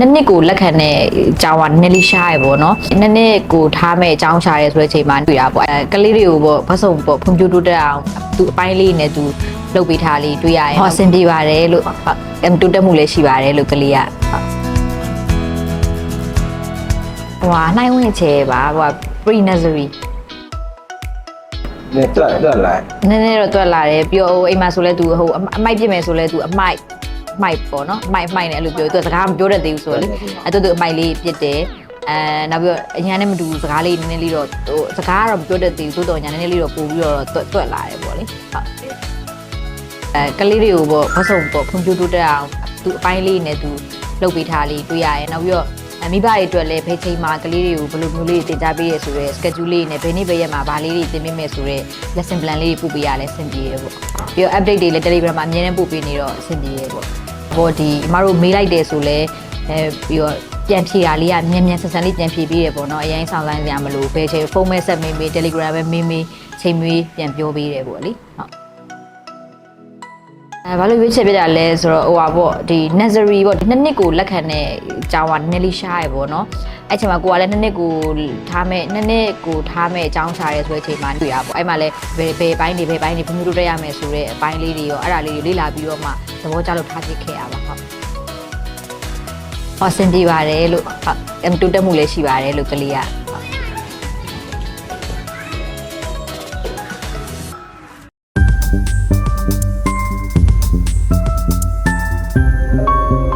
နှစ်နှစ်ကိုလက်ခံတဲ့အကြောင်းကနည်းနည်းလေးရှားရပေါ့နော်နှစ်နှစ်ကိုထားမဲ့အကြောင်းရှားရဲဆိုတဲ့အချိန်မှာတွေ့တာပေါ့အဲကလေးတွေကိုပေါ့ဘတ်စုံပေါ့ဖွံ့ဖြိုးတိုးတက်အောင်သူအပိုင်းလေးနဲ့သူလုပ်ပေးထားလေးတွေ့ရရင်ဟောဆင်ပြေပါတယ်လို့ဟုတ်အမ်တိုးတက်မှုလည်းရှိပါတယ်လို့ကလေးကဟုတ်ဟိုဟာနိုင်ဝင်ချေပါဟိုဟာ pre nursery နဲ့တွက်တွက်လိုက်နည်းနည်းတော့တွက်လာတယ်ပြောအိမ်မှာဆိုလဲသူဟိုအမိုက်ပြစ်မယ်ဆိုလဲသူအမိုက် မိုက်ပေါ့နော်အမိုက်မိုက်နဲ့အဲ့လိုပြောသူကစကားမပြောတတ်သေးဘူးဆိုတော့လေအဲ့တော့သူအမိုက်လေးပြစ်တယ်အဲနောက်ပြီးတော့အညာနဲ့မတူဘူးစကားလေးနည်းနည်းလေးတော့ဟိုစကားကတော့မပြောတတ်သေးဘူးသို့တော်ညာနည်းနည်းလေးတော့ပို့ပြီးတော့တွက်တွက်လာတယ်ပေါ့လေဟုတ်အဲကလေးတွေကိုပေါ့ဘတ်စုံပေါ့ဖွံ့ဖြိုးတိုးတက်အောင်သူအပိုင်းလေးနဲ့သူလုပ်ပေးထားလေးတွေ့ရရင်နောက်ပြီးတော့အမိဘတွေအတွက်လည်းဖေးချိန်မှာကလေးတွေကိုဘယ်လိုမျိုးလေးတင် जा ပေးရဆိုတော့ schedule လေးနဲ့ဘယ်နေ့ဘယ်ရက်မှာဗာလေးတွေတင်ပေးမယ်ဆိုတော့ lesson plan လေးတွေပို့ပေးရလဲအဆင်ပြေရပေါ့ပြီးတော့ update တွေလည်း Telegram မှာအမြဲတမ်းပို့ပေးနေတော့အဆင်ပြေရပေါ့ ဟောဒီအမတို့မေးလိုက်တယ်ဆိုလဲအဲပြီးတော့ပြန်ဖြေတာလေးကမြန်မြန်ဆန်ဆန်လေးပြန်ဖြေပေးရပေါ့နော်အရင်ဆောင်လိုင်းစရာမလိုဘယ်ချိန်ဖုန်းမဲဆက်မေးမေး Telegram ပဲမေးမေးချိန်မေးပြန်ပြောပေးတယ်ပေါ့လေဟုတ်အဲဘာလို့ရွေးချယ်ပြတာလဲဆိုတော့ဟိုပါပေါ့ဒီ nursery ပေါ့ဒီနှစ်နှစ်ကိုလက်ခံတဲ့အကြောင်းကနည်းနည်းလေးရှားရပေါ့နော်အဲ့ချိန်မှာကိုကလည်းနှစ်နှစ်ကိုထားမဲ့နှစ်နှစ်ကိုထားမဲ့အကြောင်းရှားရဲဆိုတဲ့အချိန်မှာတွေ့ရပေါ့အဲ့မှာလည်းဘယ်ဘယ်ပိုင်းတွေဘယ်ပိုင်းတွေဘယ်မျိုးတို့တက်ရမယ်ဆိုတဲ့အပိုင်းလေးတွေရောအဲ့ဒါလေးတွေလေ့လာပြီးတော့မှ သဘောကျလို့ထားကြည့်ခဲ့ရပါဟုတ်။ဟောစင်ပြပါတယ်လို့ဟုတ်အမ်တူတက်မှုလည်းရှိပါတယ်လို့ကလေးက။